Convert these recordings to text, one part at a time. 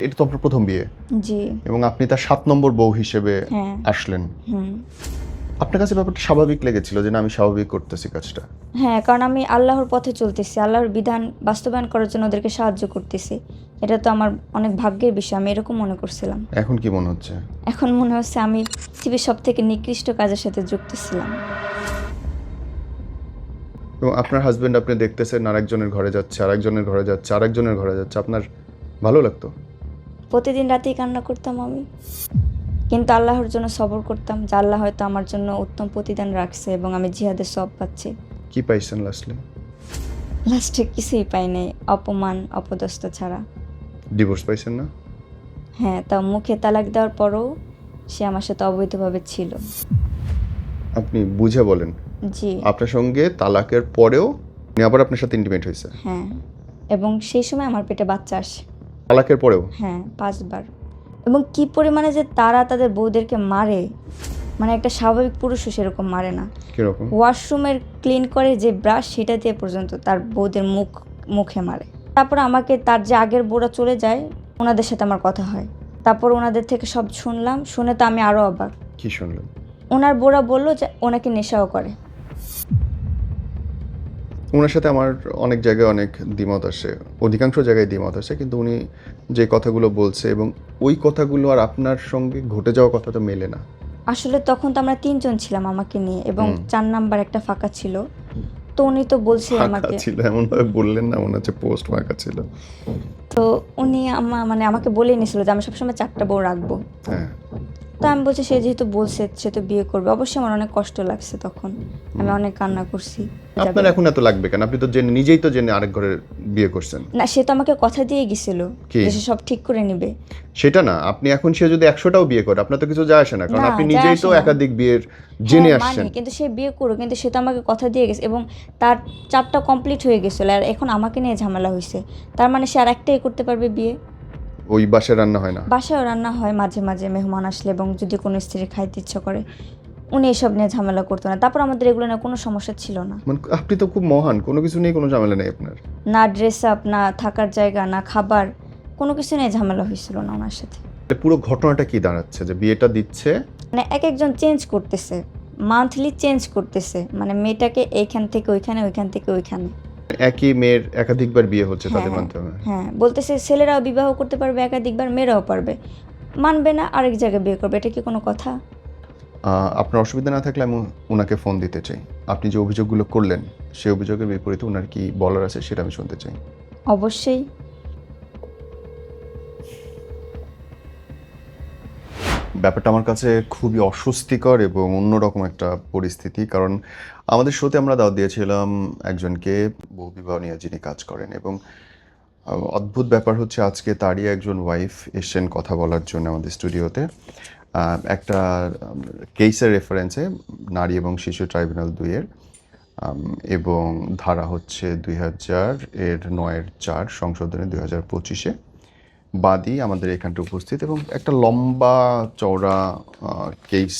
এটা তো আপনার প্রথম বিয়ে। জি। এবং আপনি তার সাত নম্বর বউ হিসেবে হ্যাঁ। আসলেন। হুম। আপনার কাছে ব্যাপারটা স্বাভাবিক লেগেছিল যে না আমি স্বাভাবিক করতেছি কাজটা। হ্যাঁ কারণ আমি আল্লাহর পথে চলতেছি আল্লাহর বিধান বাস্তবায়ন করার জন্য ওদেরকে সাহায্য করতেছি। এটা তো আমার অনেক ভাগ্যের বিষয় আমি এরকম মনে করছিলাম। এখন কি মনে হচ্ছে? এখন মনে হচ্ছে আমি পৃথিবীর সব থেকে নিকৃষ্ট কাজের সাথে যুক্ত ছিলাম। এবং আপনার হাজবেন্ড আপনি দেখতেছেন আরেকজনের ঘরে যাচ্ছে আরেকজনের ঘরে যাচ্ছে আরেকজনের ঘরে যাচ্ছে। আপনার ভালো লাগতো? প্রতিদিন রাতেই কান্না করতাম আমি। কিন্তু আল্লাহর জন্য সবর করতাম যে আল্লাহ হয়তো আমার জন্য উত্তম প্রতিদান রাখছে এবং আমি জিহাদের সব পাচ্ছি। কি পাইছেন লাস্টলি লাস্টে কিছুই পাই নাই অপমান অপদস্থ ছাড়া। ডিভোর্স পাইছেন না? হ্যাঁ তা মুখে তালাক দেওয়ার পরও সে আমার সাথে অবৈধভাবে ছিল। আপনি বুঝে বলেন। জি। আপনার সঙ্গে তালাকের পরেও আবার আপনার সাথে ইন্টিমেট হয়েছে। হ্যাঁ এবং সেই সময় আমার পেটে বাচ্চা আসে। তালাকের পরেও? হ্যাঁ পাঁচবার। এবং কি পরিমাণে যে তারা তাদের বউদেরকে মারে মানে একটা স্বাভাবিক পুরুষও সেরকম মারে না। কীরকম? ওয়াশরুমের ক্লিন করে যে ব্রাশ সেটা দিয়ে পর্যন্ত তার বউদের মুখ মুখে মারে। তারপর আমাকে তার যে আগের বউরা চলে যায় ওনাদের সাথে আমার কথা হয়। তারপর ওনাদের থেকে সব শুনলাম শুনে তো আমি আরও অবাক। কি শুনলেন? ওনার বউরা বলল যে ওনাকে নেশাও করে। ওনার সাথে আমার অনেক জায়গায় অনেক দ্বিমত আসে অধিকাংশ জায়গায় দ্বিমত আসে কিন্তু উনি যে কথাগুলো বলছে এবং ওই কথাগুলো আর আপনার সঙ্গে ঘটে যাওয়া কথা তো মেলে না। আসলে তখন তো আমরা তিনজন ছিলাম আমাকে নিয়ে এবং চার নাম্বার একটা ফাঁকা ছিল। তো উনি তো বলছে আমাকে। ছিল এমন ভাবে বললেন না মনে হচ্ছে পোস্ট ফাঁকা ছিল। তো উনি আমা মানে আমাকে বলেই নিয়েছিল যে আমি সবসময় চারটা বউ রাখব। হ্যাঁ। তো আমি বলছি সে যেহেতু বলছে সে তো বিয়ে করবে। অবশ্যই আমার অনেক কষ্ট লাগছে তখন। আমি অনেক কান্না করছি। আপনার এখন এত লাগবে কেন? আপনি তো জেনে নিজেই তো জেনে আরেক ঘরে বিয়ে করছেন। না সে তো আমাকে কথা দিয়ে গেছিল যে সে সব ঠিক করে নিবে। সেটা না আপনি এখন সে যদি একশোটাও বিয়ে করে আপনার তো কিছু যায় আসে না। কারণ আপনি নিজেই তো একাধিক বিয়ের জেনে হ্যাঁ, আসছেন। মানি, কিন্তু সে বিয়ে করুক কিন্তু সে তো আমাকে কথা দিয়ে গেছে এবং তার চাপটা কমপ্লিট হয়ে গেছিল। আর এখন আমাকে নিয়ে ঝামেলা হয়েছে তার মানে সে আর একটাই করতে পারবে বিয়ে? ওই বাসায় রান্না হয় না? বাসায়ও রান্না হয় মাঝে মাঝে মেহমান আসলে এবং যদি কোনো স্ত্রী খাইতে ইচ্ছা করে উনি এসব নিয়ে ঝামেলা করতো না। তারপর আমাদের এগুলো নিয়ে কোনো সমস্যা ছিল না। মানে আপনি তো খুব মহান কোনো কিছু নিয়ে কোনো ঝামেলা নেই আপনার। না ড্রেস আপ না থাকার জায়গা না খাবার কোনো কিছু নিয়ে ঝামেলা হয়েছিল না ওনার সাথে। পুরো ঘটনাটা কি দাঁড়াচ্ছে? যে বিয়েটা দিচ্ছে? মানে এক একজন চেঞ্জ করতেছে মান্থলি চেঞ্জ করতেছে। মানে মেয়েটাকে এইখান থেকে ওইখানে ওইখান থেকে ওইখানে। একই মেয়ের একাধিকবার বিয়ে হচ্ছে তাদের হ্যাঁ, মাধ্যমে। হ্যাঁ বলতেছে ছেলেরাও বিবাহ করতে পারবে একাধিকবার মেয়েরাও পারবে। মানবে না আরেক জায়গায় বিয়ে করবে এটা কি কোনো কথা? আপনার অসুবিধা না থাকলে আমি ওনাকে ফোন দিতে চাই। আপনি যে অভিযোগগুলো করলেন সেই অভিযোগের বিপরীতে ওনার কি বলার আছে সেটা আমি শুনতে চাই। অবশ্যই। ব্যাপারটা আমার কাছে খুবই অস্বস্তিকর এবং অন্যরকম একটা পরিস্থিতি কারণ আমাদের শোতে আমরা দাওয়াত দিয়েছিলাম একজনকে, বহু বিবাহ নিয়ে যিনি কাজ করেন এবং অদ্ভুত ব্যাপার হচ্ছে আজকে তারই একজন ওয়াইফ এসছেন কথা বলার জন্য আমাদের স্টুডিওতে একটা কেসের রেফারেন্সে নারী এবং শিশু ট্রাইব্যুনাল দুইয়ের এবং ধারা হচ্ছে দুই হাজার এর নয়ের চার সংশোধনী দুই হাজার পঁচিশে। বাদী আমাদের এখানটা উপস্থিত এবং একটা লম্বা, চওড়া কেস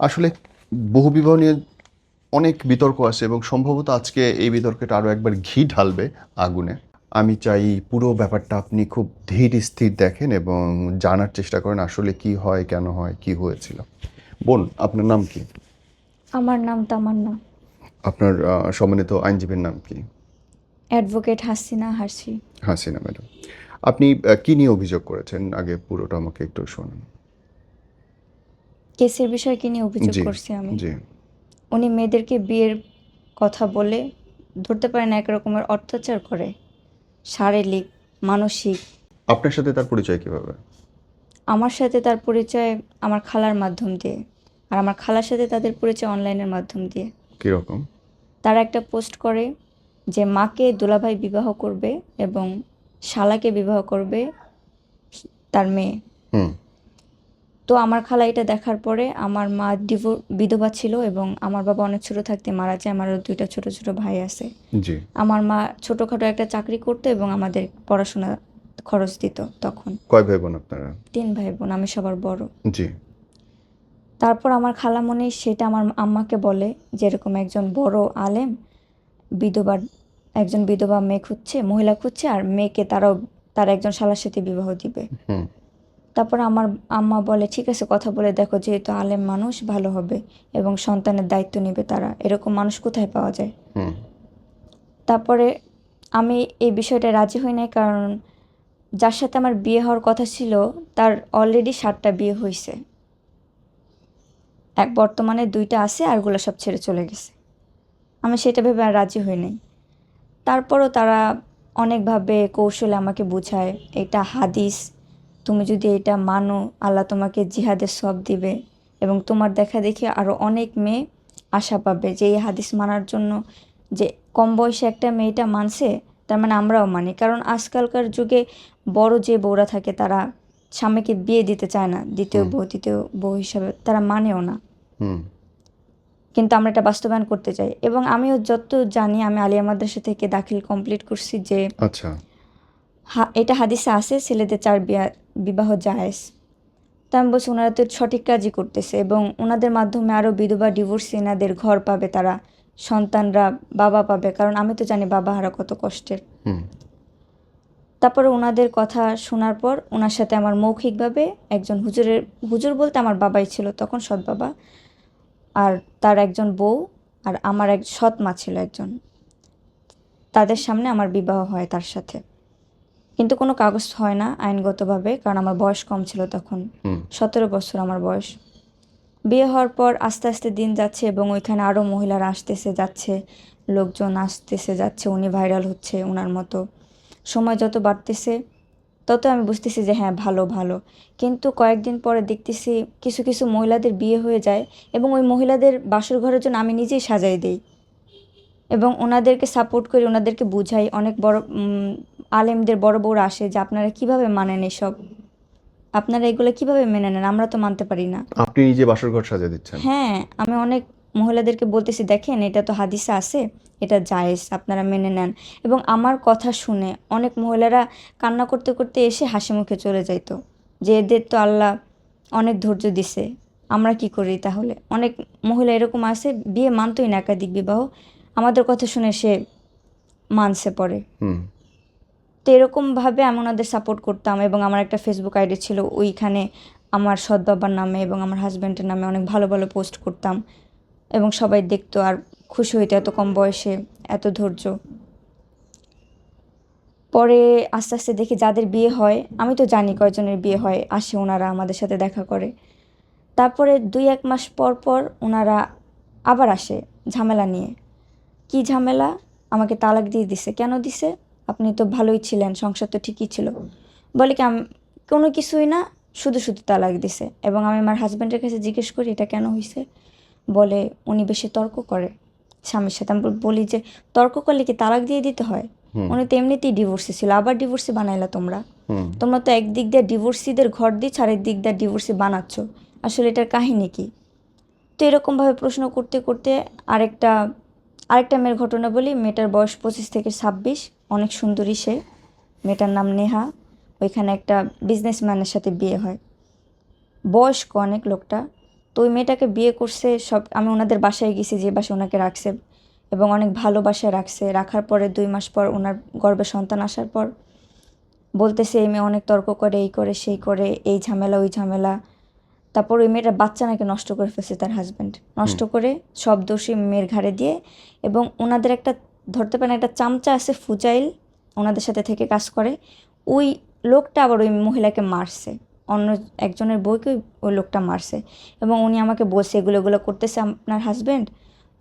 আসলে বহু বিবাহ নিয়ে অনেক বিতর্ক আছে এবং সম্ভবত আজকে এই বিতর্কটা আরও একবার ঘি ঢালবে আগুনে। আমি চাই পুরো ব্যাপারটা আপনি খুব ধীর স্থির দেখেন এবং জানার চেষ্টা করেন আসলে কি হয় কেন হয় কি হয়েছিল। বোন আপনার নাম কি? আমার নাম তামান্না। আপনার সম্মানিত আইনজীবীর নাম কি? অ্যাডভোকেট হাসিনা হাসি হাসিনা ম্যাডাম। আপনি কি নিয়ে অভিযোগ করেছেন? আগে পুরোটা আমাকে একটু শোনান। কেসের বিষয়ে কি নিয়ে অভিযোগ করছি আমি? জি। উনি মেয়েদেরকে বিয়ের কথা বলে ধরতে পারে না এক রকমের অত্যাচার করে। শারীরিক মানসিক। আপনার সাথে তার পরিচয় কীভাবে? আমার সাথে তার পরিচয় আমার খালার মাধ্যম দিয়ে আর আমার খালার সাথে তাদের পরিচয় অনলাইনের মাধ্যম দিয়ে। কীরকম? তারা একটা পোস্ট করে যে মাকে দুলাভাই বিবাহ করবে এবং শালাকে বিবাহ করবে তার মেয়ে। হুম। তো আমার খালা এটা দেখার পরে আমার মা ডিভো বিধবা ছিল এবং আমার বাবা অনেক ছোট থাকতে মারা যায়। আমারও দুইটা ছোট ছোট ভাই আছে। আমার মা ছোটখাটো একটা চাকরি করতো এবং আমাদের পড়াশোনা খরচ দিত তখন। কয় ভাই বোন আপনারা? তিন ভাই বোন আমি সবার বড়। জি। তারপর আমার খালামণি সেটা আমার আম্মাকে বলে যে এরকম একজন বড় আলেম বিধবা একজন বিধবা মেয়ে খুঁজছে মহিলা খুঁজছে আর মেয়েকে তারাও তার একজন শালার সাথে বিবাহ দিবে। তারপর আমার আম্মা বলে ঠিক আছে কথা বলে দেখো যেহেতু আলেম মানুষ ভালো হবে এবং সন্তানের দায়িত্ব নেবে তারা। এরকম মানুষ কোথায় পাওয়া যায়? তারপরে আমি এই বিষয়টা রাজি হই নাই কারণ যার সাথে আমার বিয়ে হওয়ার কথা ছিল তার অলরেডি সাতটা বিয়ে হয়েছে এক বর্তমানে দুইটা আছে আরগুলো সব ছেড়ে চলে গেছে। আমি সেটা ভেবে আর রাজি হই নাই। তারপরও তারা অনেকভাবে কৌশলে আমাকে বোঝায় এটা হাদিস তুমি যদি এটা মানো আল্লাহ তোমাকে জিহাদের সব দিবে এবং তোমার দেখা দেখি আরও অনেক মেয়ে আশা পাবে যে এই হাদিস মানার জন্য যে কম বয়সে একটা মেয়েটা মানছে তার মানে আমরাও মানি। কারণ আজকালকার যুগে বড় যে বউরা থাকে তারা স্বামীকে বিয়ে দিতে চায় না। দ্বিতীয় বউ তৃতীয় বউ হিসাবে তারা মানেও না। কিন্তু আমরা এটা বাস্তবায়ন করতে চাই। এবং আমিও যত জানি আমি আলিয়া মাদ্রাসা থেকে দাখিল কমপ্লিট করছি যে আচ্ছা। হা- এটা হাদিসে আছে ছেলেদের চার বিয়া- বিবাহ জায়েজ। তো আমি বলছি ওনারা তো সঠিক কাজই করতেছে এবং ওনাদের মাধ্যমে আরও বিধবা ডিভোর্স এনাদের ঘর পাবে তারা সন্তানরা বাবা পাবে কারণ আমি তো জানি বাবা হারা কত কষ্টের। তারপরে ওনাদের কথা শোনার পর ওনার সাথে আমার মৌখিকভাবে একজন হুজুরের হুজুর বলতে আমার বাবাই ছিল তখন সৎ বাবা আর তার একজন বউ আর আমার এক সৎ মা ছিল একজন। তাদের সামনে আমার বিবাহ হয় তার সাথে। কিন্তু কোনো কাগজ হয় না আইনগতভাবে কারণ আমার বয়স কম ছিল তখন। সতেরো বছর আমার বয়স। বিয়ে হওয়ার পর আস্তে আস্তে দিন যাচ্ছে এবং ওইখানে আরও মহিলারা আসতেছে যাচ্ছে লোকজন আসতেছে যাচ্ছে উনি ভাইরাল হচ্ছে ওনার মতো। সময় যত বাড়তেছে তত আমি বুঝতেছি যে হ্যাঁ ভালো ভালো। কিন্তু কয়েকদিন পরে দেখতেছি কিছু কিছু মহিলাদের বিয়ে হয়ে যায় এবং ওই মহিলাদের বাসর ঘরের জন্য আমি নিজেই সাজাই দিই। এবং ওনাদেরকে সাপোর্ট করি ওনাদেরকে বুঝাই অনেক বড় আলেমদের বড় বড় আসে যে আপনারা কীভাবে মানেন এসব? আপনারা এগুলো কীভাবে মেনে নেন? আমরা তো মানতে পারি না। আপনি নিজে বাসর ঘর সাজিয়ে দিচ্ছেন। হ্যাঁ আমি অনেক মহিলাদেরকে বলতেছি দেখেন এটা তো হাদিসে আছে এটা জায়েজ আপনারা মেনে নেন। এবং আমার কথা শুনে অনেক মহিলারা কান্না করতে করতে এসে হাসি মুখে চলে যাইতো যে এদের তো আল্লাহ অনেক ধৈর্য দিছে আমরা কি করি তাহলে? অনেক মহিলা এরকম আছে বিয়ে মানতই না একাধিক বিবাহ আমাদের কথা শুনে সে মানছে পরে হুম। তো এরকমভাবে আমি ওনাদের সাপোর্ট করতাম এবং আমার একটা ফেসবুক আইডি ছিল, ওইখানে আমার সৎ বাবার নামে এবং আমার হাজব্যান্ডের নামে অনেক ভালো ভালো পোস্ট করতাম এবং সবাই দেখতো আর খুশি হইতো এত কম বয়সে, এত ধৈর্য। পরে আস্তে আস্তে দেখি যাদের বিয়ে হয়, আমি তো জানি কয়জনের বিয়ে হয়, আসে ওনারা আমাদের সাথে দেখা করে। তারপরে দুই এক মাস পর পর ওনারা আবার আসে ঝামেলা নিয়ে। কি ঝামেলা? আমাকে তালাক দিয়ে দিছে। কেন দিছে? আপনি তো ভালোই ছিলেন সংসার তো ঠিকই ছিল। বলে কি কোনো কিছুই না শুধু শুধু তালাক দিছে। এবং আমি আমার হাজব্যান্ডের কাছে জিজ্ঞেস করি এটা কেন হয়েছে বলে উনি বেশি তর্ক করে। স্বামীর সাথে আমি বলি যে তর্ক করলে কি তালাক দিয়ে দিতে হয়? উনি তো এমনিতেই ডিভোর্সি ছিল আবার ডিভোর্সি বানাইলা তোমরা। তোমরা তো একদিক দিয়ে ডিভোর্সিদের ঘর দিচ্ছ আর একদিক দিয়ে ডিভোর্সি বানাচ্ছ। আসলে এটার কাহিনী কি? তো এরকমভাবে প্রশ্ন করতে করতে আরেকটা আরেকটা মেয়ের ঘটনা বলি। মেয়েটার বয়স পঁচিশ থেকে ছাব্বিশ। অনেক সুন্দরী সে। মেয়েটার নাম নেহা। ওইখানে একটা বিজনেসম্যানের সাথে বিয়ে হয়। বয়স্ক অনেক লোকটা। তো ওই মেয়েটাকে বিয়ে করছে সব আমি ওনাদের বাসায় গেছি যে বাসায় ওনাকে রাখছে এবং অনেক ভালোবাসায় রাখছে। রাখার পরে দুই মাস পর ওনার গর্ভে সন্তান আসার পর বলতেছে এই মেয়ে অনেক তর্ক করে এই করে সেই করে এই ঝামেলা ওই ঝামেলা। তারপর ওই মেয়েটা বাচ্চা নাকি নষ্ট করে ফেলছে তার হাজব্যান্ড নষ্ট করে সব দোষী মেয়ের ঘাড়ে দিয়ে এবং ওনাদের একটা ধরতে পারেন একটা চামচা আছে ফুজাইল ওনাদের সাথে থেকে কাজ করে। ওই লোকটা আবার ওই মহিলাকে মারছে। অন্য একজনের বইকে ওই- লোকটা মারছে। এবং উনি আমাকে বলছে এগুলো এগুলো করতেছে আপনার হাজব্যান্ড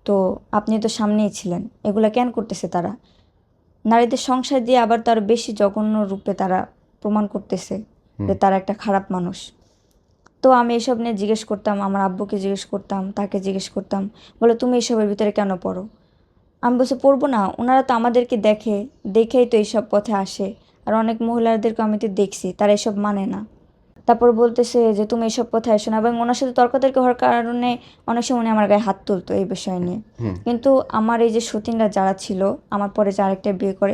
তো আপনি তো সামনেই ছিলেন। এগুলো কেন করতেছে তারা? নারীদের সংসার দিয়ে আবার তার বেশি জঘন্য রূপে তারা প্রমাণ করতেছে যে তারা একটা খারাপ মানুষ। তো আমি এসব নিয়ে জিজ্ঞেস করতাম আমার আব্বুকে জিজ্ঞেস করতাম তাকে জিজ্ঞেস করতাম বলে তুমি এসবের ভিতরে কেন পড়ো? আমি বলছি পড়ব না। ওনারা তো আমাদেরকে দেখে দেখেই তো এইসব পথে আসে। আর অনেক মহিলাদেরকে আমি তো দেখছি তারা এসব মানে না। তারপর বলতেছে যে তুমি এসব পথে আসো না। এবং ওনার সাথে তর্কাতর্কি হওয়ার কারণে অনেক সময় উনি আমার গায়ে হাত তুলতো এই বিষয় নিয়ে। কিন্তু আমার এই যে সতীনরা যারা ছিল আমার পরে যে আরেকটা বিয়ে করে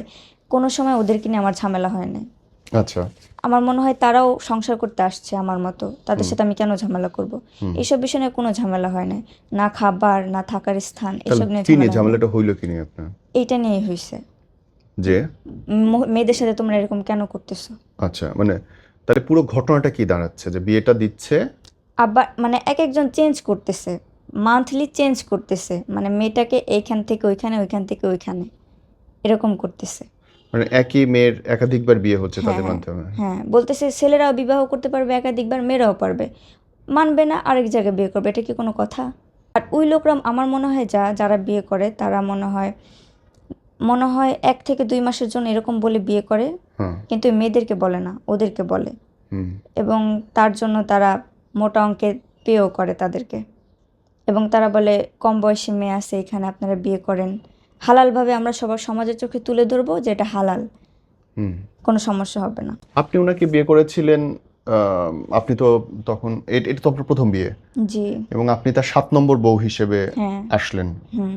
কোনো সময় ওদেরকে নিয়ে আমার ঝামেলা হয় না আচ্ছা। আমার মনে হয় তারাও সংসার করতে আসছে আমার মতো। তাদের সাথে আমি কেন ঝামেলা করব? এইসব বিষয় নিয়ে কোনো ঝামেলা হয় না না খাবার না থাকার স্থান এসব নিয়ে নিয়ে। ঝামেলাটা হইল কি নিয়ে আপনার? এইটা নিয়েই হয়েছে যে? মেয়েদের সাথে তোমরা এরকম কেন করতেছো? আচ্ছা মানে তাহলে পুরো ঘটনাটা কি দাঁড়াচ্ছে? যে বিয়েটা দিচ্ছে? আবার মানে এক একজন চেঞ্জ করতেছে। মান্থলি চেঞ্জ করতেছে। মানে মেয়েটাকে এইখান থেকে ওইখানে ওইখান থেকে ওইখানে। এরকম করতেছে। মানে একই মেয়ের একাধিকবার বিয়ে হচ্ছে তাদের হ্যাঁ, মাধ্যমে। হ্যাঁ বলতেছে ছেলেরাও বিবাহ করতে পারবে একাধিকবার মেয়েরাও পারবে। মানবে না আরেক জায়গায় বিয়ে করবে এটা কি কোনো কথা? আর ওই লোকরা আমার মনে হয় যা যারা বিয়ে করে তারা মনে হয় মনে হয় এক থেকে দুই মাসের জন্য এরকম বলে বিয়ে করে হ্যাঁ। কিন্তু মেয়েদেরকে বলে না ওদেরকে বলে। এবং তার জন্য তারা মোটা অঙ্কের পেও করে তাদেরকে। এবং তারা বলে কম বয়সী মেয়ে আছে এখানে আপনারা বিয়ে করেন। হালালভাবে আমরা সবার সমাজের চোখে তুলে ধরবো যে এটা হালাল। হুম। কোনো সমস্যা হবে না। আপনি ওনাকে বিয়ে করেছিলেন আপনি তো তখন এটা তো আপনার প্রথম বিয়ে। জি। এবং আপনি তার সাত নম্বর বউ হিসেবে হ্যাঁ। আসলেন। হুম।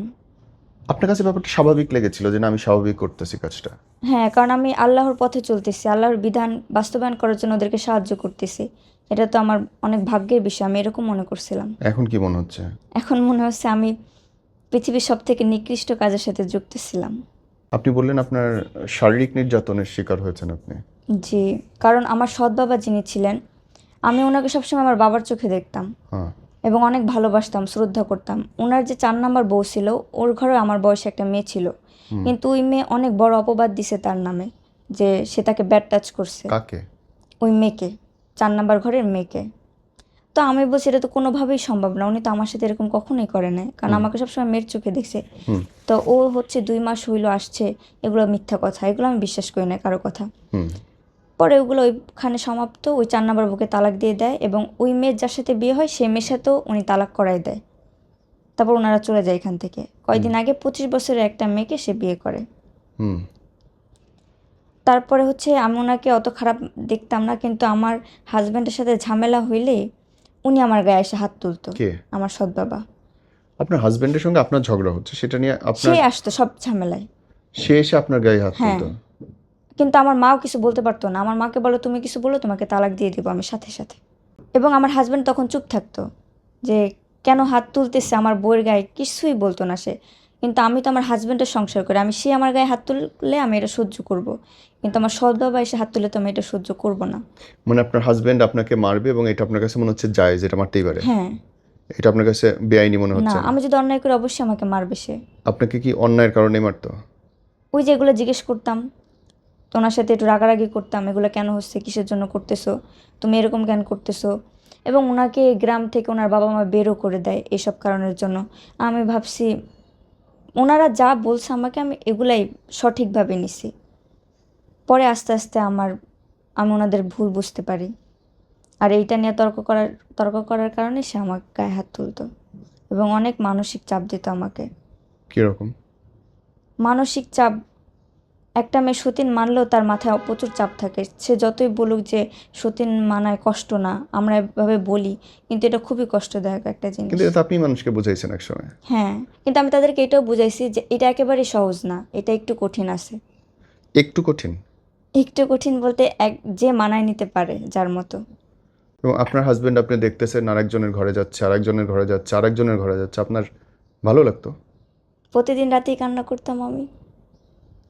আপনার কাছে ব্যাপারটা স্বাভাবিক লেগেছিল যে না আমি স্বাভাবিক করতেছি কাজটা। হ্যাঁ কারণ আমি আল্লাহর পথে চলতেছি আল্লাহর বিধান বাস্তবায়ন করার জন্য ওদেরকে সাহায্য করতেছি। এটা তো আমার অনেক ভাগ্যের বিষয় আমি এরকম মনে করছিলাম। এখন কি মনে হচ্ছে? এখন মনে হচ্ছে আমি পৃথিবীর সব থেকে নিকৃষ্ট কাজের সাথে যুক্ত ছিলাম। আপনি বললেন আপনার শারীরিক নির্যাতনের শিকার হয়েছেন আপনি। জি কারণ আমার সৎ বাবা যিনি ছিলেন আমি ওনাকে সবসময় আমার বাবার চোখে দেখতাম হ্যাঁ। এবং অনেক ভালোবাসতাম শ্রদ্ধা করতাম। ওনার যে চার নাম্বার বউ ছিল ওর ঘরে আমার বয়সে একটা মেয়ে ছিল। কিন্তু ওই মেয়ে অনেক বড় অপবাদ দিছে তার নামে যে সে তাকে ব্যাড টাচ করছে। কাকে? ওই মেয়েকে চার নাম্বার ঘরের মেয়েকে। তো আমি বলছি এটা তো কোনোভাবেই সম্ভব না। উনি তো আমার সাথে এরকম কখনোই করে নাই। কারণ আমাকে সবসময় মেয়ের চোখে দেখছে। তো ও হচ্ছে দুই মাস হইল আসছে এগুলো মিথ্যা কথা এগুলো আমি বিশ্বাস করি না কারও কথা। পরে ওগুলো ওইখানে সমাপ্ত ওই চার নাম্বার বুকে তালাক দিয়ে দেয় এবং ওই মেয়ের যার সাথে বিয়ে হয় সেই মেয়ের সাথেও উনি তালাক করাই দেয়। তারপর ওনারা চলে যায় এখান থেকে। কয়দিন আগে পঁচিশ বছরের একটা মেয়েকে সে বিয়ে করে। হুম। তারপরে হচ্ছে আমি ওনাকে অত খারাপ দেখতাম না কিন্তু আমার হাজব্যান্ডের সাথে ঝামেলা হইলে উনি আমার গায়ে এসে হাত তুলতো। কে? আমার সৎ বাবা। আপনার হাজবেন্ডের সঙ্গে আপনার ঝগড়া হচ্ছে সেটা নিয়ে আপনার সে আসতো সব ঝামেলায়। সে এসে আপনার গায়ে হাত হ্যাঁ। তুলতো? কিন্তু আমার মাও কিছু বলতে পারতো না। আমার মাকে বলো তুমি কিছু বলো তোমাকে তালাক দিয়ে দেবো আমি সাথে সাথে। এবং আমার হাজবেন্ড তখন চুপ থাকতো যে কেন হাত তুলতেছে আমার বউয়ের গায়ে? কিছুই বলতো না সে। কিন্তু আমি তো আমার হাজব্যান্ডের সংসার করি। আমি সে আমার গায়ে হাত তুললে আমি এটা সহ্য করব। কিন্তু আমার সৎ বাবা এসে হাত তুলে তো আমি এটা সহ্য করব না। মানে আপনার হাজবেন্ড আপনাকে মারবে এবং এটা আপনার কাছে মনে হচ্ছে জায়েজ এটা মারতেই পারে। হ্যাঁ। এটা আপনার কাছে বেআইনি মনে হচ্ছে। না আমি যদি অন্যায় করি অবশ্যই আমাকে মারবে সে। আপনাকে কি অন্যায়ের কারণে মারতো? ওই যে এগুলো জিজ্ঞেস করতাম তো ওনার সাথে একটু রাগারাগি করতাম এগুলো কেন হচ্ছে কিসের জন্য করতেছো তুমি এরকম কেন করতেছো? এবং ওনাকে গ্রাম থেকে ওনার বাবা মা বেরও করে দেয় এইসব কারণের জন্য। আমি ভাবছি ওনারা যা বলছে আমাকে আমি এগুলাই সঠিকভাবে নিছি। পরে আস্তে আস্তে আমার আমি ওনাদের ভুল বুঝতে পারি। আর এইটা নিয়ে তর্ক করার তর্ক করার কারণে সে আমাকে গায়ে হাত তুলতো এবং অনেক মানসিক চাপ দিত আমাকে। কীরকম? মানসিক চাপ একটা মেয়ে সতীন মানলেও তার মাথায় প্রচুর চাপ থাকে। সে যতই বলুক যে সতীন মানায় কষ্ট না আমরা এভাবে বলি কিন্তু এটা খুবই কষ্টদায়ক একটা জিনিস। কিন্তু এটা আপনি মানুষকে বুঝাইছেন এক সময় হ্যাঁ কিন্তু আমি তাদেরকে এটাও বুঝাইছি যে এটা একেবারে সহজ না এটা একটু কঠিন আছে। একটু কঠিন? একটু কঠিন বলতে এক যে মানায় নিতে পারে যার মতো। এবং আপনার হাজবেন্ড আপনি দেখতেছেন আরেকজনের ঘরে যাচ্ছে আরেকজনের ঘরে যাচ্ছে আরেকজনের ঘরে যাচ্ছে আপনার ভালো লাগতো? প্রতিদিন রাতেই কান্না করতাম আমি।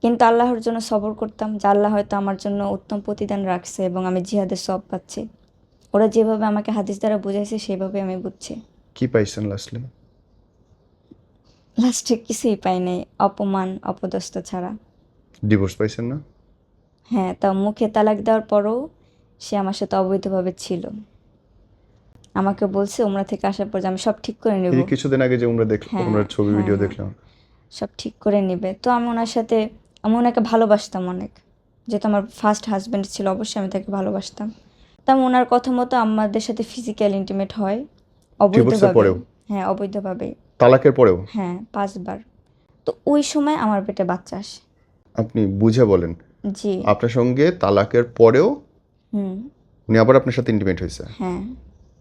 কিন্তু আল্লাহর জন্য সবর করতাম যে আল্লাহ হয়তো আমার জন্য উত্তম প্রতিদান রাখছে এবং আমি জিহাদের সব পাচ্ছি। ওরা যেভাবে আমাকে হাদিস দ্বারা বুঝাইছে সেভাবে আমি বুঝছি। কি পাইছেন লাস্টলি? লাস্টে কিছুই পাই নাই অপমান অপদস্থ ছাড়া। ডিভোর্স পাইছেন না? হ্যাঁ তা মুখে তালাক দেওয়ার পরও সে আমার সাথে অবৈধভাবে ছিল। আমাকে বলছে ওমরা থেকে আসার পর যে আমি সব ঠিক করে নেব। কিছুদিন আগে যে আমরা দেখলাম হ্যাঁ, আমরা ছবি হ্যাঁ, ভিডিও হ্যাঁ। দেখলাম। সব ঠিক করে নেবে। তো আমি ওনার সাথে আমি ওনাকে ভালোবাসতাম অনেক। যেহেতু আমার ফার্স্ট হাজব্যান্ড ছিল অবশ্যই আমি তাকে ভালোবাসতাম। তা আমি ওনার কথা মতো আমাদের সাথে ফিজিক্যাল ইন্টিমেট হয় অবৈধভাবে। হ্যাঁ অবৈধভাবে। তালাকের পরেও? হ্যাঁ পাঁচবার। তো ওই সময় আমার পেটে বাচ্চা আসে। আপনি বুঝে বলেন। জি। আপনার সঙ্গে তালাকের পরেও হুম। উনি আবার আপনার সাথে ইন্টিমেট হয়েছে? হ্যাঁ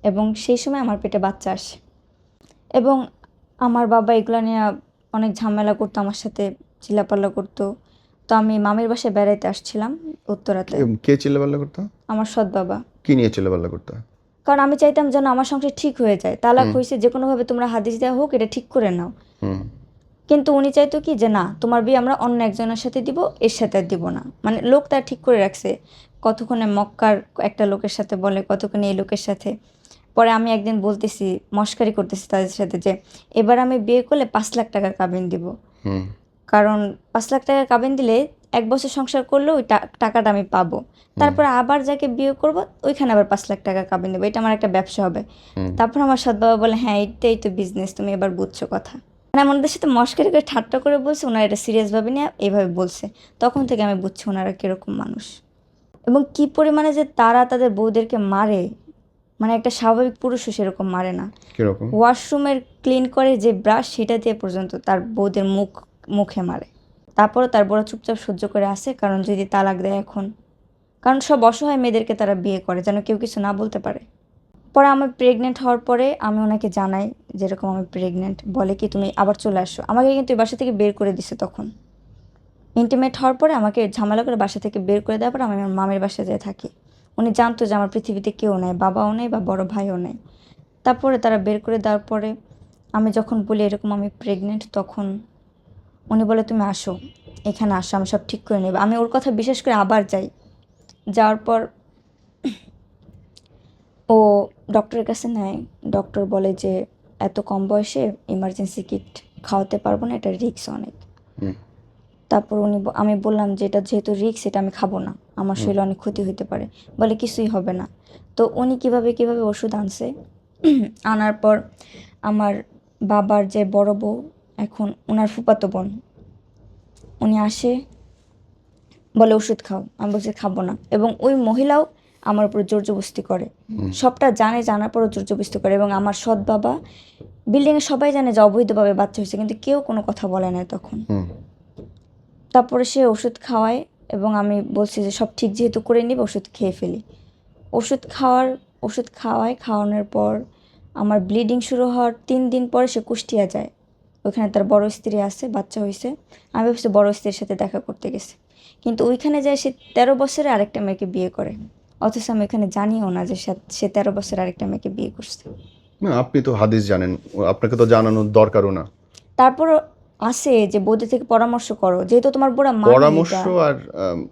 এবং সেই সময় আমার পেটে বাচ্চা আসে। এবং আমার বাবা এগুলো নিয়ে অনেক ঝামেলা করতো আমার সাথে চিল্লাপাল্লা করতো। তো আমি মামির বাসায় বেড়াইতে আসছিলাম উত্তরাতে। কে- চিল্লাপাল্লা করতো? আমার সৎ বাবা। কি নিয়ে চিল্লাপাল্লা করতো? কারণ আমি চাইতাম যেন আমার সংসার ঠিক হয়ে যায়। তালাক হয়েছে যে কোনোভাবে তোমরা হাদিস দেওয়া হোক এটা ঠিক করে নাও। কিন্তু উনি চাইতো কি যে না তোমার বিয়ে আমরা অন্য একজনের সাথে দিব এর সাথে আর দিব না। মানে লোক তার ঠিক করে রাখছে। কতক্ষণে মক্কার একটা লোকের সাথে বলে কতক্ষণে এই লোকের সাথে। পরে আমি একদিন বলতেছি মস্কারি করতেছি তাদের সাথে যে এবার আমি বিয়ে করলে পাঁচ লাখ টাকার কাবিন দিব। কারণ পাঁচ লাখ টাকা কাবিন দিলে এক বছর সংসার করলে ওই টাকাটা আমি পাবো। তারপরে আবার যাকে বিয়ে করব ওইখানে আবার পাঁচ লাখ টাকা কাবিন দেবো। এটা আমার একটা ব্যবসা হবে। তারপর আমার সৎ বাবা বলে হ্যাঁ এইটাই তো বিজনেস তুমি এবার বুঝছ কথা। মানে আমাদের সাথে মস্কারি করে ঠাট্টা করে বলছে ওনারা এটা সিরিয়াসভাবে নিয়ে এইভাবে বলছে। তখন থেকে আমি বুঝছি ওনারা কীরকম মানুষ। এবং কি পরিমাণে যে তারা তাদের বউদেরকে মারে মানে একটা স্বাভাবিক পুরুষও সেরকম মারে না। ওয়াশরুমের ক্লিন করে যে ব্রাশ সেটা দিয়ে পর্যন্ত তার বউদের মুখ মুখে মারে। তারপরও তার বড় চুপচাপ সহ্য করে আসে, কারণ যদি তালাক দেয় এখন, কারণ সব অসহায় মেয়েদেরকে তারা বিয়ে করে, যেন কেউ কিছু না বলতে পারে। পরে আমি প্রেগনেন্ট হওয়ার পরে আমি ওনাকে জানাই, যেরকম আমি প্রেগনেন্ট বলে কি তুমি আবার চলে আসো? আমাকে কিন্তু এই বাসা থেকে বের করে দিছে তখন। ইন্টিমেট হওয়ার পরে আমাকে ঝামেলা করে বাসা থেকে বের করে দেওয়ার পর আমি আমার মামের বাসায় যেয়ে থাকি। উনি জানতো যে আমার পৃথিবীতে কেউ নেই, বাবাও নেই বা বড় ভাইও নেই। তারপরে তারা বের করে দেওয়ার পরে আমি যখন বলি এরকম আমি প্রেগনেন্ট তখন উনি বলে তুমি আসো এখানে আসো আমি সব ঠিক করে নেব। আমি ওর কথা বিশেষ করে আবার যাই। যাওয়ার পর ও ডক্টরের কাছে নেয়। ডক্টর বলে যে এত কম বয়সে ইমার্জেন্সি কিট খাওয়াতে পারব না এটা রিক্স অনেক। তারপর উনি আমি বললাম যে এটা যেহেতু রিক্স এটা আমি খাব না। আমার শরীরে অনেক ক্ষতি হতে পারে। বলে কিছুই হবে না। তো উনি কীভাবে কীভাবে ওষুধ আনছে? আনার পর আমার বাবার যে বড় বউ এখন ওনার ফুপাতো বোন। উনি আসে বলে ওষুধ খাও। আমি বলছি খাব না। এবং ওই মহিলাও আমার উপর জোর জবস্তি করে সবটা জানে জানার পরও জোর জবস্তি করে এবং আমার সৎ বাবা বিল্ডিংয়ে সবাই জানে যে অবৈধভাবে বাচ্চা হয়েছে কিন্তু কেউ কোনো কথা বলে না তখন। তারপরে সে ওষুধ খাওয়ায় এবং আমি বলছি যে সব ঠিক যেহেতু করে নিব ওষুধ খেয়ে ফেলি। ওষুধ খাওয়ার ওষুধ খাওয়ায় খাওয়ানোর পর আমার ব্লিডিং শুরু হওয়ার তিন দিন পরে সে কুষ্টিয়া যায়। ওইখানে তার বড় স্ত্রী আছে বাচ্চা হয়েছে আমি ভাবছি বড় স্ত্রীর সাথে দেখা করতে গেছে। কিন্তু ওইখানে যায় সে তেরো বছরে আরেকটা মেয়েকে বিয়ে করে। অথচ আমি ওইখানে জানিও না যে সে- সে তেরো বছরে আরেকটা মেয়েকে বিয়ে করছে। না আপনি তো হাদিস জানেন। আপনাকে তো জানানোর দরকারও না। তারপর আসে যে বৌদি থেকে পরামর্শ করো যেহেতু তোমার বুড়া মা পরামর্শ আর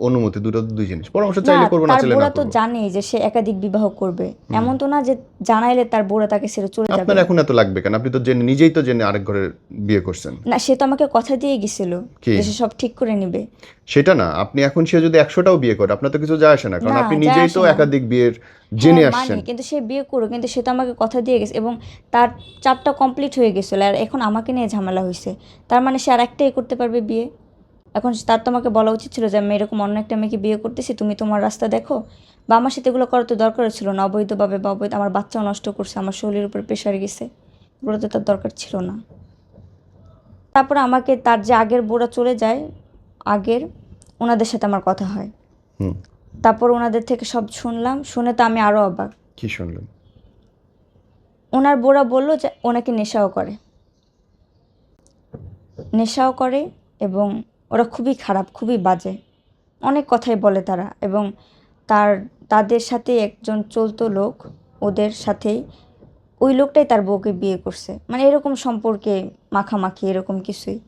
অনুমতি দুটো দুই জিনিস। পরামর্শ চাইলে করব না চাইলে না বুড়া তো জানে যে সে একাধিক বিবাহ করবে। এমন তো না যে জানাইলে তার বুড়া তাকে ছেড়ে চলে যাবে। আপনার এখন এত লাগবে কেন? আপনি তো জেনে নিজেই তো জেনে আরেক ঘরে বিয়ে করছেন। না সে তো আমাকে কথা দিয়ে গেছিল কি? যে সে সব ঠিক করে নিবে। সেটা না আপনি এখন সে যদি একশোটাও বিয়ে করে আপনার তো কিছু যায় আসে না। কারণ আপনি নিজেই তো একাধিক বিয়ের জেনে হ্যাঁ, আসছেন। কিন্তু সে বিয়ে করো কিন্তু সে তো আমাকে কথা দিয়ে গেছে এবং তার চারটা কমপ্লিট হয়ে গেছিল আর এখন আমাকে নিয়ে ঝামেলা হয়েছে। তার মানে সে আর একটাই করতে পারবে বিয়ে? এখন তার তো আমাকে বলা উচিত ছিল যে আমি এরকম অন্য একটা মেয়েকে বিয়ে করতেছি তুমি তোমার রাস্তা দেখো। বা আমার সাথে এগুলো করার তো দরকার ছিল না অবৈধভাবে বা অবৈধ আমার বাচ্চাও নষ্ট করছে আমার শরীরের উপর প্রেশার গেছে। এগুলো তো তার দরকার ছিল না। তারপরে আমাকে তার যে আগের বোরা চলে যায় আগের ওনাদের সাথে আমার কথা হয়। তারপর ওনাদের থেকে সব শুনলাম শুনে তো আমি আরও অবাক। কি শুনলেন? ওনার বোরা বলল যে ওনাকে নেশাও করে। নেশাও করে এবং ওরা খুবই খারাপ খুবই বাজে। অনেক কথাই বলে তারা এবং তার তাদের সাথে একজন চলতো লোক ওদের সাথেই ওই লোকটাই তার বউকে বিয়ে করছে। মানে এরকম সম্পর্কে মাখামাখি এরকম কিছুই।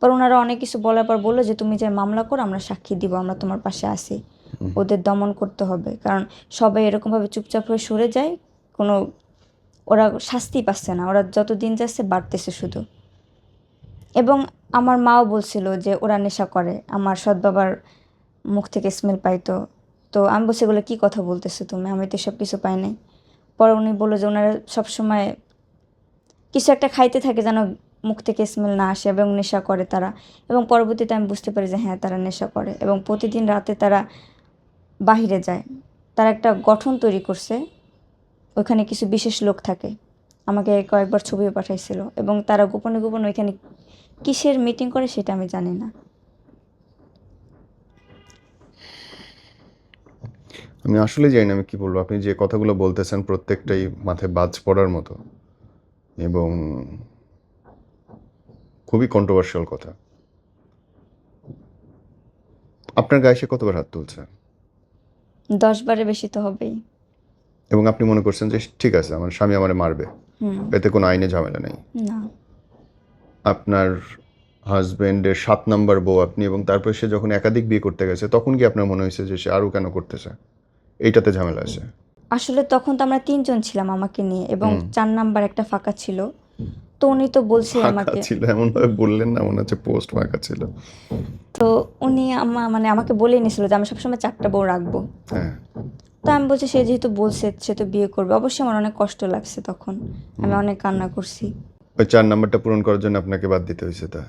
পর ওনারা অনেক কিছু বলার পর বলল যে তুমি যে মামলা করো আমরা সাক্ষী দিব আমরা তোমার পাশে আসি ওদের দমন করতে হবে। কারণ সবাই এরকমভাবে চুপচাপ হয়ে সরে যায়, কোনো ওরা শাস্তি পাচ্ছে না। ওরা যত দিন যাচ্ছে বাড়তেছে শুধু। এবং আমার মাও বলছিল যে ওরা নেশা করে। আমার সৎ বাবার মুখ থেকে স্মেল পাইতো। তো আমি বলছি, এগুলো কী কথা বলতেছো তুমি? আমি তো সব কিছু পাই নাই। পরে উনি বলল যে ওনারা সবসময় কিছু একটা খাইতে থাকে যেন মুখ থেকে স্মেল না আসে এবং নেশা করে তারা। এবং পরবর্তীতে আমি বুঝতে পারি যে হ্যাঁ তারা নেশা করে। এবং প্রতিদিন রাতে তারা বাহিরে যায়। তারা একটা গঠন তৈরি করছে। ওইখানে কিছু বিশেষ লোক থাকে। আমাকে কয়েকবার ছবিও পাঠাইছিল এবং তারা গোপনে গোপনে ওইখানে কিসের মিটিং করে সেটা আমি জানি না। আমি আসলে জানি না আমি কি বলব। আপনি যে কথাগুলো বলতেছেন প্রত্যেকটাই মাথায় বাজ পড়ার মতো এবং খুবই কন্ট্রোভার্সিয়াল কথা। আপনার গায়ে সে কতবার হাত তুলছে? দশ বারে বেশি তো হবেই। এবং আপনি মনে করছেন যে ঠিক আছে আমার স্বামী আমারে মারবে। এতে কোনো আইনে ঝামেলা নেই। না। আপনার হাজবেন্ডের সাত নাম্বার বউ আপনি এবং তারপর সে যখন একাধিক বিয়ে করতে গেছে তখন কি আপনার মনে হয়েছে যে সে আরও কেন করতেছে? এইটাতে ঝামেলা আছে। আসলে তখন তো আমরা তিনজন ছিলাম আমাকে নিয়ে এবং চার নাম্বার একটা ফাঁকা ছিল। তো উনি তো বলছে আমাকে। ছিল এমন ভাবে বললেন না মনে হচ্ছে পোস্ট ফাঁকা ছিল। তো উনি আমা মানে আমাকে বলেই নিয়েছিল যে আমি সবসময় চারটা বউ রাখব। হ্যাঁ। তো আমি বলছি সে যেহেতু বলছে সে তো বিয়ে করবে। অবশ্যই আমার অনেক কষ্ট লাগছে তখন। আমি অনেক কান্না করছি। ওই চার নাম্বারটা পূরণ করার জন্য আপনাকে বাদ দিতে হয়েছে তা?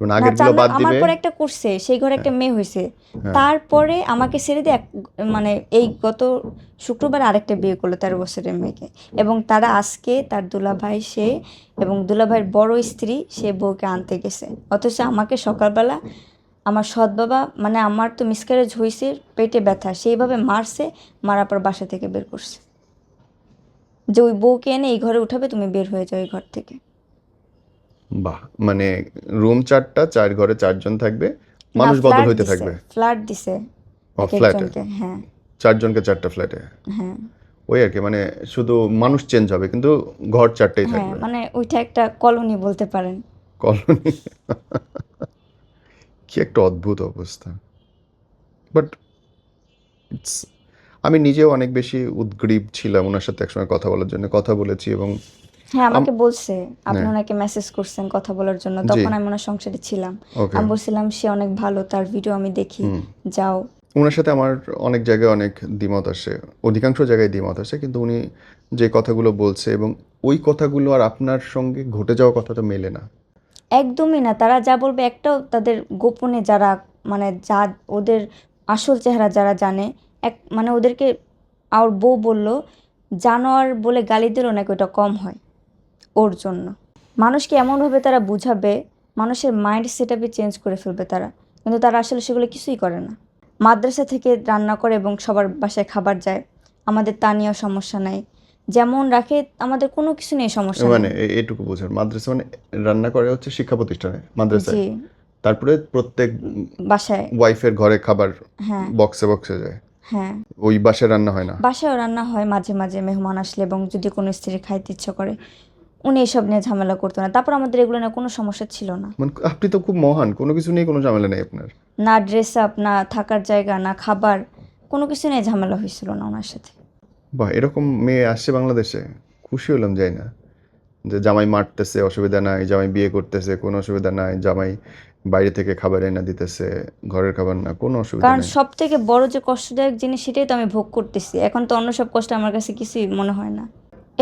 তবে আগেরগুলো বাদ নাম- আমার পরে একটা করছে সেই ঘরে একটা মেয়ে হয়েছে। তারপরে আমাকে ছেড়ে দিয়ে মানে এই গত শুক্রবার আরেকটা বিয়ে করল তেরো বছরের মেয়েকে। এবং তারা আজকে তার দুলাভাই সে এবং দুলাভাইয়ের বড় স্ত্রী সে বউকে আনতে গেছে। অথচ আমাকে সকালবেলা আমার সৎ বাবা মানে আমার তো মিসক্যারেজ হয়েছে পেটে ব্যথা সেইভাবে মারছে মারার পর বাসা থেকে বের করছে। যে ওই বউকে এনে এই ঘরে উঠাবে তুমি বের হয়ে যাও এই ঘর থেকে। বাহ মানে রুম চারটা চার ঘরে চারজন থাকবে মানুষ বদল হইতে থাকবে। ফ্ল্যাট দিছে ও? একজনকে, হ্যাঁ। চারজনকে চারটা ফ্ল্যাটে হ্যাঁ। ওই আর কি মানে শুধু মানুষ চেঞ্জ হবে কিন্তু ঘর চারটেই হ্যাঁ থাকবে। মানে ওইটা একটা কলোনি বলতে পারেন। কলোনি কি একটা অদ্ভুত অবস্থা। বাট ইটস আমি নিজেও অনেক বেশি উদ্গ্রীব ছিলাম ওনার সাথে একসময় কথা বলার জন্য কথা বলেছি এবং হ্যাঁ আমাকে বলছে আপনি হ্যাঁ। ওনাকে মেসেজ করছেন কথা বলার জন্য। তখন আমি ওনার সংসারে ছিলাম। আমি বলছিলাম সে অনেক ভালো তার ভিডিও আমি দেখি যাও। ওনার সাথে আমার অনেক জায়গায় অনেক দ্বিমত আসে অধিকাংশ জায়গায় দ্বিমত আসে কিন্তু উনি যে কথাগুলো বলছে এবং ওই কথাগুলো আর আপনার সঙ্গে ঘটে যাওয়া কথাটা মেলে না। একদমই না তারা যা বলবে একটাও তাদের গোপনে যারা মানে যা ওদের আসল চেহারা যারা জানে এক মানে ওদেরকে আর বউ বলল জানোয়ার বলে গালি দিল নাকি ওটা কম হয়। ওর জন্য। মানুষকে এমনভাবে তারা বুঝাবে মানুষের মাইন্ড সেট আপে চেঞ্জ করে ফেলবে তারা। কিন্তু তারা আসলে সেগুলো কিছুই করে না। মাদ্রাসা থেকে রান্না করে এবং সবার বাসায় খাবার যায় আমাদের তা নিয়েও সমস্যা নাই। যেমন রাখে আমাদের কোনো কিছু নিয়ে সমস্যা মানে এটুকু বোঝার মাদ্রাসা মানে রান্না করে হচ্ছে শিক্ষা প্রতিষ্ঠানে মাদ্রাসায়। তারপরে প্রত্যেক বাসায়। ওয়াইফের ঘরে খাবার হ্যাঁ। বক্সে বক্সে যায়। হ্যাঁ। ওই বাসায় রান্না হয় না। বাসায় রান্না হয় মাঝে মাঝে মেহমান আসলে এবং যদি কোনো স্ত্রী খাইতে ইচ্ছা করে উনি এসব নিয়ে ঝামেলা করতো না। তারপর আমাদের এগুলো নিয়ে কোনো সমস্যা ছিল না। মানে আপনি তো খুব মহান কোনো কিছু নিয়ে কোনো ঝামেলা নেই আপনার। না ড্রেস আপ না থাকার জায়গা না খাবার কোনো কিছু নিয়ে ঝামেলা হয়েছিল না ওনার সাথে। বাহ এরকম মেয়ে আসছে বাংলাদেশে খুশি হলাম যাই না। যে জামাই মারতেছে অসুবিধা নাই জামাই বিয়ে করতেছে কোনো অসুবিধা নাই জামাই বাইরে থেকে খাবার এনে দিতেছে ঘরের খাবার না কোনো অসুবিধা কারণ সব থেকে বড় যে কষ্টদায়ক জিনিস সেটাই তো আমি ভোগ করতেছি। এখন তো অন্য সব কষ্ট আমার কাছে কিছুই মনে হয় না।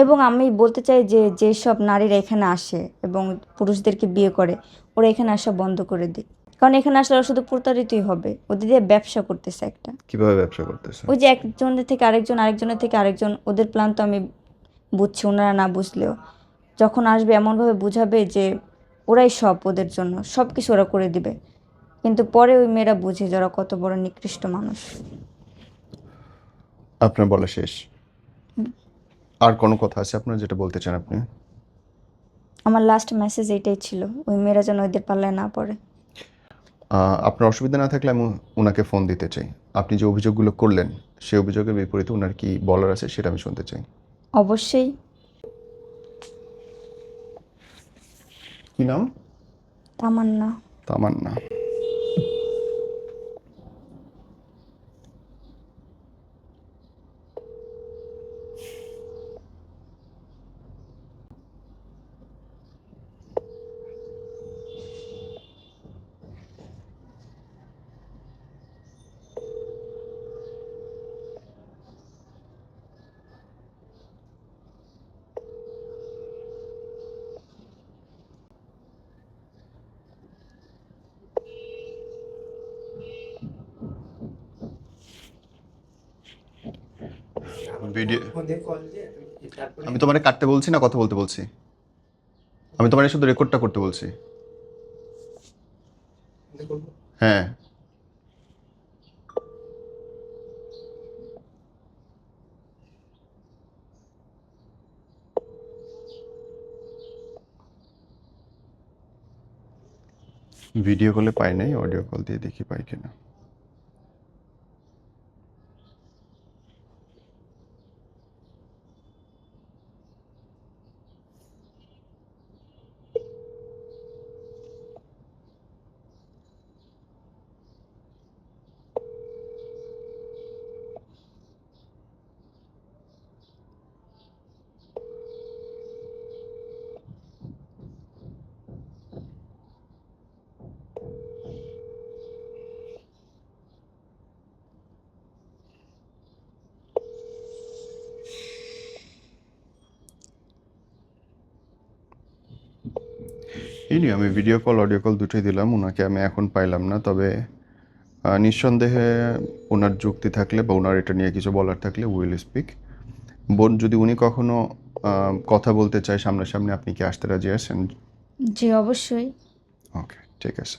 এবং আমি বলতে চাই যে যেসব নারীরা এখানে আসে এবং পুরুষদেরকে বিয়ে করে ওরা এখানে আসা বন্ধ করে দিক কারণ এখানে আসলে ওরা শুধু প্রতারিতই হবে। ওদের দিয়ে ব্যবসা করতেছে একটা। কীভাবে ব্যবসা করতেছে? ওই যে একজনের থেকে আরেকজন আরেকজনের থেকে আরেকজন ওদের প্ল্যান তো আমি বুঝছি ওনারা না বুঝলেও। যখন আসবে এমনভাবে বুঝাবে যে ওরাই সব ওদের জন্য সব কিছু ওরা করে দিবে। কিন্তু পরে ওই মেয়েরা বুঝে যে ওরা কত বড় নিকৃষ্ট মানুষ। আপনার বলা শেষ। আর কোনো কথা আছে আপনার যেটা বলতে চান আপনি? আমার লাস্ট মেসেজ এটাই ছিল ওই মেয়েরা যেন ওদের পাল্লায় না পড়ে। আপনার অসুবিধা না থাকলে আমি ওনাকে ফোন দিতে চাই। আপনি যে অভিযোগগুলো করলেন সেই অভিযোগের বিপরীতে ওনার কি বলার আছে সেটা আমি শুনতে চাই। অবশ্যই। কি নাম? তামান্না। তামান্না। ভিডিও আমি তোমার কাটতে বলছি না কথা বলতে বলছি? আমি তোমার শুধু রেকর্ডটা করতে বলছি। হ্যাঁ। ভিডিও কলে পাই নাই অডিও কল দিয়ে দেখি পাই কিনা। এই নিয়ে আমি ভিডিও কল অডিও কল দুটোই দিলাম। ওনাকে আমি এখন পাইলাম না তবে নিঃসন্দেহে ওনার যুক্তি থাকলে বা ওনার এটা নিয়ে কিছু বলার থাকলে উইল স্পিক বোন যদি উনি কখনো কথা বলতে চায় সামনাসামনি আপনি কি আসতে রাজি আছেন? জি অবশ্যই। ওকে ঠিক আছে।